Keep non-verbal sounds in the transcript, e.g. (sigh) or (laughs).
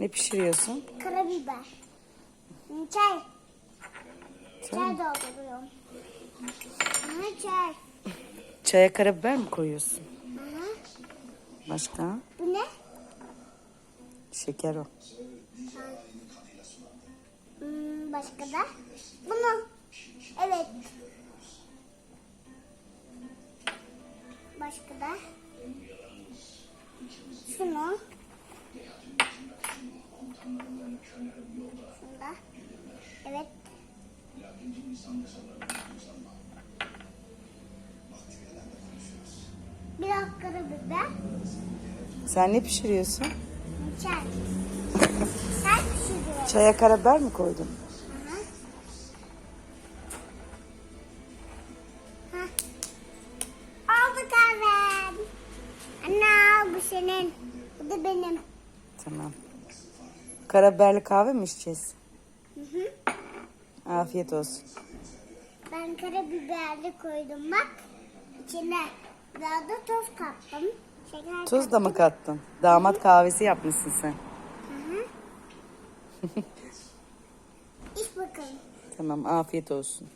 Ne pişiriyorsun? Karabiber. Çay. Çay dolduruyorum. Aha, çay. Çaya karabiber mi koyuyorsun? Aha. Başka? Bu ne? Şeker o. Hmm, başka da? Bunu. Evet. Başka da? Şunu. Da. Evet. Biraz karabiber. Sen ne pişiriyorsun? Çay. (laughs) Çay pişiriyorum. Çaya karabiber mi koydun? Senin. Bu da benim. Tamam. Karabiberli kahve mi içeceğiz? Hı hı. Afiyet olsun. Ben karabiberli koydum bak. İçine daha da toz kattım. Şeker Tuz da mı kattın? Damat kahvesi yapmışsın sen. (laughs) İç bakalım. Tamam afiyet olsun.